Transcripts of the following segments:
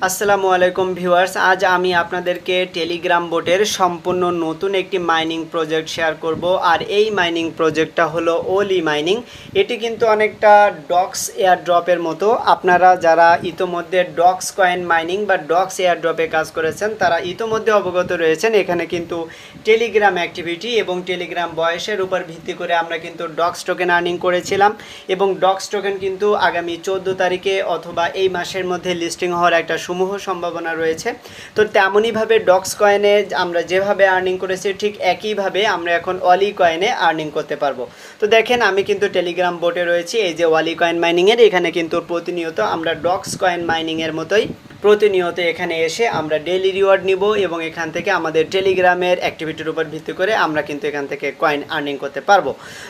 আসসালামু আলাইকুম ভিউয়ার্স, আজ আমি আপনাদেরকে টেলিগ্রাম বোটের সম্পূর্ণ নতুন একটি মাইনিং প্রজেক্ট শেয়ার করব। আর এই মাইনিং প্রজেক্টটা হলো ওলি মাইনিং এটি কিন্তু অনেকটা ডক্স এয়ার ড্রপের মতো। আপনারা যারা ইতোমধ্যে ডক্স কয়েন মাইনিং বা ডক্স এয়ার ড্রপে কাজ করেছেন, তারা ইতোমধ্যে অবগত রয়েছেন। এখানে কিন্তু টেলিগ্রাম অ্যাক্টিভিটি এবং টেলিগ্রাম বয়সের উপর ভিত্তি করে আমরা কিন্তু ডক্স টোকেন আর্নিং করেছিলাম। এবং ডক্স টোকেন কিন্তু আগামী চোদ্দ তারিখে অথবা এই মাসের মধ্যে লিস্টিং হওয়ার একটা সমূহ সম্ভাবনা রয়েছে। তো তেমনইভাবে ডক্স কয়েনে আমরা যেভাবে আর্নিং করেছি, ঠিক একইভাবে আমরা এখন অলি কয়েনে আর্নিং করতে পারব। তো দেখেন, আমি কিন্তু টেলিগ্রাম বোটে রয়েছি, এই যে ওয়ালি কয়েন মাইনিংয়ের এখানে কিন্তু প্রতিনিয়ত আমরা ডক্স কয়েন মাইনিংয়ের মতোই প্রতিনিয়ত এখানে এসে আমরা ডেলি রিওয়ার্ড নিব এবং এখান থেকে আমাদের টেলিগ্রামের অ্যাক্টিভিটির উপর ভিত্তি করে আমরা কিন্তু এখান থেকে কয়েন আর্নিং করতে পারব।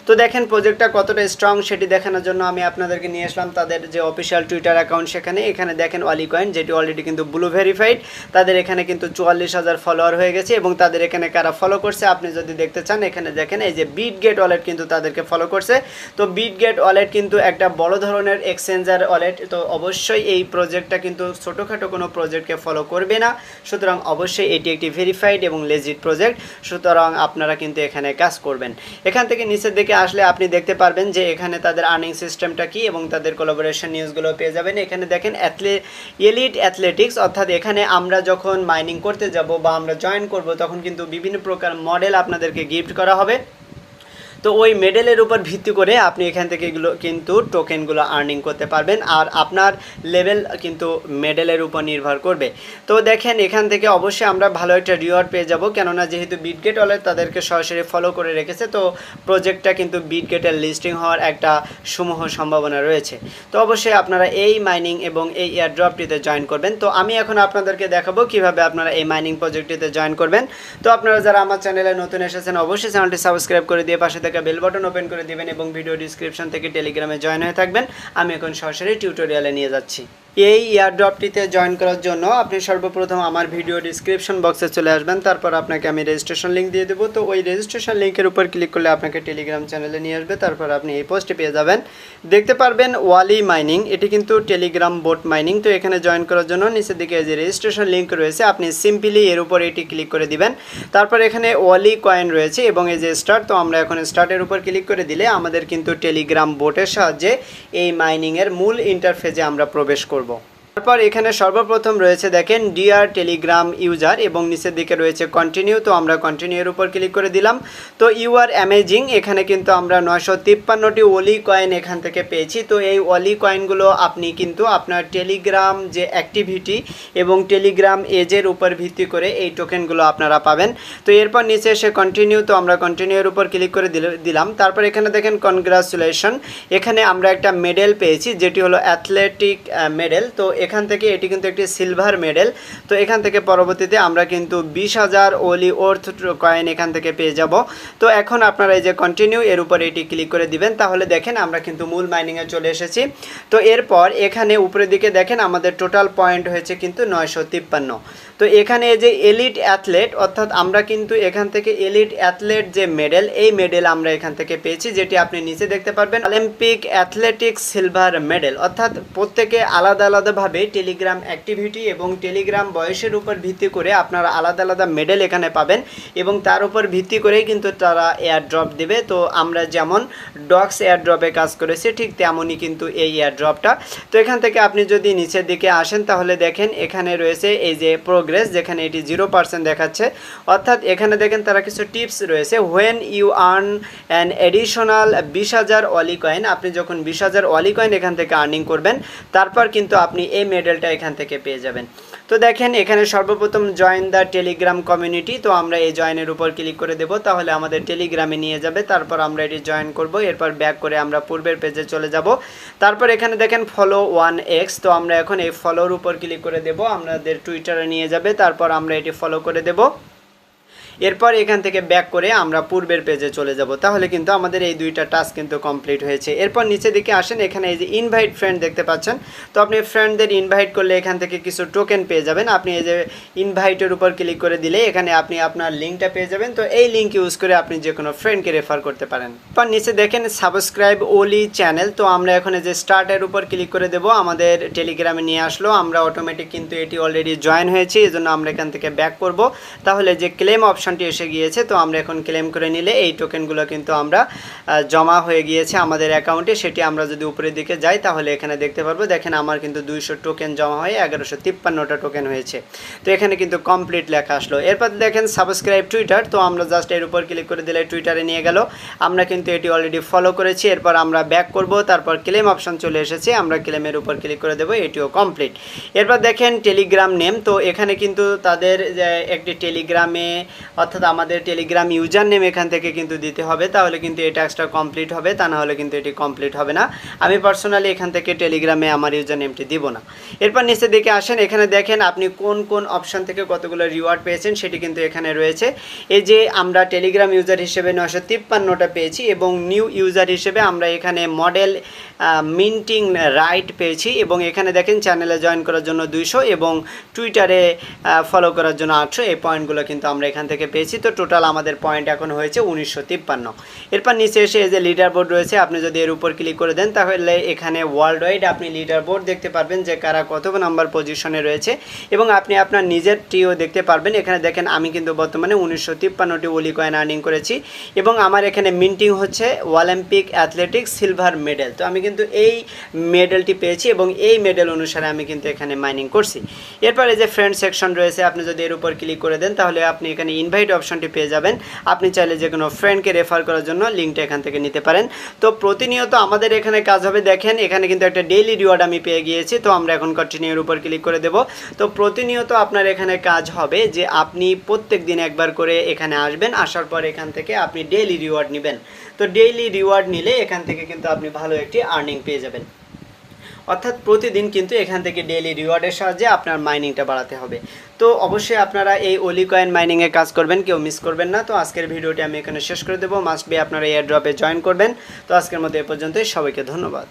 তো দেখেন প্রজেক্টটা কতটা স্ট্রং সেটি দেখানোর জন্য আমি আপনাদেরকে নিয়ে আসলাম তাদের যে অফিসিয়াল টুইটার অ্যাকাউন্ট সেখানে। এখানে দেখেন অলি কয়েন যেটি অলরেডি কিন্তু ব্লু ভেরিফাইড তাদের এখানে কিন্তু চুয়াল্লিশ হাজার ফলোয়ার হয়ে গেছে এবং তাদের এখানে কারা ফলো করছে, আপনি যদি দেখতে চান, এখানে দেখেন এই যে বিট গেট ওয়ালেট কিন্তু তাদেরকে ফলো করছে। তো বিট গেট ওয়ালেট কিন্তু একটা বড় ধরনের এক্সচেঞ্জার ওয়ালেট তো অবশ্যই এই প্রজেক্টটা কিন্তু ছোটোখাটো কোনো প্রজেক্টকে ফলো করবে না। সুতরাং অবশ্যই এটি একটি ভেরিফাইড এবং লেজিট প্রজেক্ট সুতরাং আপনারা কিন্তু এখানে কাজ করবেন। এখান থেকে নিচের দিকে আসলে আপনি দেখতে পারবেন যে এখানে তাদের আর্নিং সিস্টেমটা কি এবং তাদের কোলাবোরেশন নিউজগুলো পেয়ে যাবেন। এখানে দেখেন অ্যাথলে এলিট অ্যাথলেটিক্স অর্থাৎ এখানে আমরা যখন মাইনিং করতে যাব বা আমরা জয়েন করব, তখন কিন্তু বিভিন্ন প্রকার মডেল আপনাদেরকে গিফট করা হবে। তো ওই মেডেলের উপর ভিত্তি করে আপনি এখান থেকে এগুলো কিন্তু টোকেনগুলো আর্নিং করতে পারবেন আর আপনার লেভেল কিন্তু মেডেলের উপর নির্ভর করবে। তো দেখেন, এখান থেকে অবশ্যই আমরা ভালো একটা রিওয়ার্ড পেয়ে যাব। কেননা যেহেতু বিটগেট ওয়ালেট তাদেরকে সরাসরি ফলো করে রেখেছে, তো প্রজেক্টটা কিন্তু বিটগেটের লিস্টিং হওয়ার একটা সমূহ সম্ভাবনা রয়েছে। তো অবশ্যই আপনারা এই মাইনিং এবং এই এয়ারড্রপটিতে জয়েন করবেন। তো আমি এখন আপনাদেরকে দেখাবো কীভাবে আপনারা এই মাইনিং প্রজেক্টটিতে জয়েন করবেন। তো আপনারা যারা আমার চ্যানেলে নতুন এসেছেন, অবশ্যই চ্যানেলটি সাবস্ক্রাইব করে দিয়ে পাশে থেকে বেল বাটন ওপেন করে দিবেন এবং ভিডিও ডিসক্রিপশন থেকে টেলিগ্রামে জয়েন হয়ে থাকবেন। আমি এখন সরাসরি টিউটোরিয়ালে নিয়ে যাচ্ছি। এই ইয়ারড্রপটিতে জয়েন করার জন্য আপনি সর্বপ্রথম আমার ভিডিও ডিসক্রিপশন বক্সে চলে আসবেন। তারপর আপনাকে আমি রেজিস্ট্রেশন লিঙ্ক দিয়ে দেবো। তো ওই রেজিস্ট্রেশন লিঙ্কের উপর ক্লিক করলে আপনাকে টেলিগ্রাম চ্যানেলে নিয়ে আসবে। তারপর আপনি এই পোস্টে পেয়ে যাবেন। দেখতে পারবেন ওয়ালি মাইনিং এটি কিন্তু টেলিগ্রাম বোট মাইনিং তো এখানে জয়েন করার জন্য নিচের দিকে যে রেজিস্ট্রেশন লিঙ্ক রয়েছে, আপনি সিম্পলি এর উপর এটি ক্লিক করে দিবেন। তারপর এখানে ওয়ালি কয়েন রয়েছে এবং এই যে স্টার্ট তো আমরা এখন স্টার্টের উপর ক্লিক করে দিলে আমাদের কিন্তু টেলিগ্রাম বোটের সাহায্যে এই মাইনিংয়ের মূল ইন্টারফেসে আমরা প্রবেশ করব। miserable. তারপর এখানে সর্বপ্রথম রয়েছে দেখেন ডিআর টেলিগ্রাম ইউজার এবং নিচের দিকে রয়েছে কন্টিনিউ তো আমরা কন্টিনিউ এর উপর ক্লিক করে দিলাম। তো ইউ আর অ্যামেজিং এখানে কিন্তু আমরা নয়শো তিপ্পান্নটি ওলি কয়েন এখান থেকে পেয়েছি। তো এই ওলি কয়েনগুলো আপনি কিন্তু আপনার টেলিগ্রাম যে অ্যাক্টিভিটি এবং টেলিগ্রাম এজের উপর ভিত্তি করে এই টোকেনগুলো আপনারা পাবেন। তো এরপর নিচে এসে কন্টিনিউ তো আমরা কন্টিনিউ এর উপর ক্লিক করে দিল- দিলাম। তারপর এখানে দেখেন কনগ্রাচুলেশন এখানে আমরা একটা মেডেল পেয়েছি, যেটি হলো অ্যাথলেটিক মেডেল তো এখান থেকে এটি কিন্তু একটি সিলভার মেডেল তো এখান থেকে পরবর্তীতে আমরা কিন্তু বিশ হাজার ওলি ওর্থ কয়েন এখান থেকে পেয়ে যাব। তো এখন আপনারা এই যে কন্টিনিউ এর উপরে এটি ক্লিক করে দিবেন। তাহলে দেখেন আমরা কিন্তু মূল মাইনিংয়ে চলে এসেছি। তো এরপর এখানে উপরের দিকে দেখেন আমাদের টোটাল পয়েন্ট হয়েছে কিন্তু নয়শো তিপ্পান্ন। তো এখানে যে এলিট অ্যাথলেট অর্থাৎ আমরা কিন্তু এখান থেকে এলিট অ্যাথলেট যে মেডেল এই মেডেল আমরা এখান থেকে পেয়েছি, যেটি আপনি নিচে দেখতে পারবেন অলিম্পিক অ্যাথলেটিক্স সিলভার মেডেল অর্থাৎ প্রত্যেকে আলাদা আলাদাভাবে টেলিগ্রাম অ্যাক্টিভিটি এবং টেলিগ্রাম বয়সের উপর ভিত্তি করে আপনারা আলাদা আলাদা মেডেল এখানে পাবেন এবং তার উপর ভিত্তি করেই কিন্তু তারা এয়ার ড্রপ দেবে। তো আমরা যেমন ডক্স এয়ার ড্রপে কাজ করেছি, ঠিক তেমনই কিন্তু এই এয়ার ড্রপটা তো এখান থেকে আপনি যদি নিচের দিকে আসেন, তাহলে দেখেন এখানে রয়েছে এই যে প্রোগ্রেস যেখানে এটি জিরো পার্সেন্ট দেখাচ্ছে। অর্থাৎ এখানে দেখেন তারা কিছু টিপস রয়েছে। When you earn an additional বিশ হাজার অলি কয়েন আপনি যখন বিশ হাজার অলি কয়েন এখান থেকে আর্নিং করবেন, তারপর কিন্তু আপনি এই মেডেলটা এখান থেকে পেয়ে যাবেন। তো দেখেন, এখানে সর্বপ্রথম জয়েন দ্য টেলিগ্রাম কমিউনিটি তো আমরা এই জয়েনের উপর ক্লিক করে দেব, তাহলে আমাদের টেলিগ্রামে নিয়ে যাবে। তারপর আমরা এটি জয়েন করব, এরপর ব্যাক করে আমরা পূর্বের পেজে চলে যাব। তারপর এখানে দেখেন ফলো ওয়ান এক্স তো আমরা এখন এই ফলোর উপর ক্লিক করে দেব, আমাদের টুইটারে নিয়ে যাবে। তারপর আমরা এটি ফলো করে দেব। এরপর এখান থেকে ব্যাক করে আমরা পূর্বের পেজে চলে যাব। তাহলে কিন্তু আমাদের এই দুইটা টাস্ক কিন্তু কমপ্লিট হয়েছে। এরপর নিচে দিকে আসেন, এখানে এই যে ইনভাইট ফ্রেন্ড দেখতে পাচ্ছেন। তো আপনি ফ্রেন্ডদের ইনভাইট করলে এখান থেকে কিছু টোকেন পেয়ে যাবেন। আপনি এই যে ইনভাইটের উপর ক্লিক করে দিলে এখানে আপনি আপনার লিঙ্কটা পেয়ে যাবেন। তো এই লিঙ্ক ইউজ করে আপনি যে কোনো ফ্রেন্ডকে রেফার করতে পারেন। এরপর নিচে দেখেন সাবস্ক্রাইব ওলি চ্যানেল তো আমরা এখন যে স্টার্টের উপর ক্লিক করে দেব। আমাদের টেলিগ্রামে নিয়ে আসলো। আমরা অটোমেটিক কিন্তু এটি অলরেডি জয়েন হয়েছি। এই জন্য আমরা এখান থেকে ব্যাক করব। তাহলে যে ক্লেম অপশনটি এসে গিয়েছে, তো আমরা এখন ক্লেম করে নিলে এই টোকেনগুলো কিন্তু আমরা জমা হয়ে গিয়েছে আমাদের অ্যাকাউন্টে সেটি আমরা যদি উপরের দিকে যাই, তাহলে এখানে দেখতে পারব, দেখেন আমার কিন্তু দুইশো টোকেন জমা হয়ে এগারোশো তিপ্পান্নটা টোকেন হয়েছে। তো এখানে কিন্তু কমপ্লিট লেখা আসলো। এরপর দেখেন সাবস্ক্রাইব টুইটার তো আমরা জাস্ট এর উপর ক্লিক করে দিলে টুইটারে নিয়ে গেল। আমরা কিন্তু এটি অলরেডি ফলো করেছি, এরপর আমরা ব্যাক করব, তারপর ক্লেম অপশন চলে এসেছে, আমরা ক্লেমের উপর ক্লিক করে দেবো, এটিও কমপ্লিট এরপর দেখেন টেলিগ্রাম নেম তো এখানে কিন্তু তাদের একটি টেলিগ্রামে অর্থাৎ আমাদের টেলিগ্রাম ইউজার নেম এখান থেকে কিন্তু দিতে হবে, তাহলে কিন্তু এই টাস্কটা কমপ্লিট হবে, তা না হলে কিন্তু এটি কমপ্লিট হবে না। আমি পার্সোনালি এখান থেকে টেলিগ্রামে আমার ইউজার নেমটি দিব না। এরপর নিচে দিকে আসেন, এখানে দেখেন আপনি কোন কোন অপশান থেকে কতগুলো রিওয়ার্ড পেয়েছেন, সেটি কিন্তু এখানে রয়েছে। এই যে আমরা টেলিগ্রাম ইউজার হিসেবে নশো তিপ্পান্নটা পেয়েছি এবং নিউ ইউজার হিসেবে আমরা এখানে মডেল মিন্টিং রাইট পেয়েছি এবং এখানে দেখেন চ্যানেলে জয়েন করার জন্য দুইশো এবং টুইটারে ফলো করার জন্য আটশো। এই পয়েন্টগুলো কিন্তু আমরা এখান থেকে পেয়েছি। তো টোটাল আমাদের পয়েন্ট এখন হয়েছে উনিশশো তিপ্পান্ন। এরপর নিচে এসে এই যে লিডার বোর্ড রয়েছে, আপনি যদি এর উপর ক্লিক করে দেন, তাহলে এখানে ওয়ার্ল্ড ওয়াইড আপনি লিডার বোর্ড দেখতে পারবেন যে কারা কত নাম্বার পজিশনে রয়েছে। এবং আপনি আপনার নিজের টিও দেখতে পারবেন। এখানে দেখেন, আমি কিন্তু বর্তমানে উনিশশো তিপ্পান্নটি ওলি কয়েন আর্নিং করেছি। এবং আমার এখানে মিন্টিং হচ্ছে অলিম্পিক অ্যাথলেটিক্স সিলভার মেডেল তো আমি কিন্তু এই মেডেলটি পেয়েছি এবং এই মেডেল অনুসারে আমি কিন্তু এখানে মাইনিং করছি। এরপরে যে ফ্রেন্ড সেকশন রয়েছে, আপনি যদি এর উপর ক্লিক করে দেন, তাহলে আপনি এখানে ইনভাইট অপশনটি পেয়ে যাবেন। আপনি চাইলে যে কোনো ফ্রেন্ডকে রেফার করার জন্য লিঙ্কটা এখান থেকে নিতে পারেন। তো প্রতিনিয়ত আমাদের এখানে কাজ হবে। দেখেন, এখানে কিন্তু একটা ডেইলি রিওয়ার্ড আমি পেয়ে গিয়েছি। তো আমরা এখন কন্টিনিউর উপর ক্লিক করে দেব। তো প্রতিনিয়ত আপনার এখানে কাজ হবে যে আপনি প্রত্যেক দিন একবার করে এখানে আসবেন। আসার পর এখান থেকে আপনি ডেইলি রিওয়ার্ড নেবেন। তো ডেইলি রিওয়ার্ড নিলে এখান থেকে কিন্তু আপনি ভালো একটি আর্নিং পেয়ে যাবেন। অর্থাৎ প্রতিদিন কিন্তু এখান থেকে ডেইলি রিওয়ার্ডের সাহায্যে আপনার মাইনিংটা বাড়াতে হবে। তো অবশ্যই আপনারা এই ওলি কয়েন মাইনিংয়ে কাজ করবেন, কেউ মিস করবেন না। তো আজকের ভিডিওটি আমি এখানে শেষ করে দেবো। মাস্ট বি আপনারা এয়ার ড্রপে জয়েন করবেন। তো আজকের মতো এ পর্যন্তই। সবাইকে ধন্যবাদ।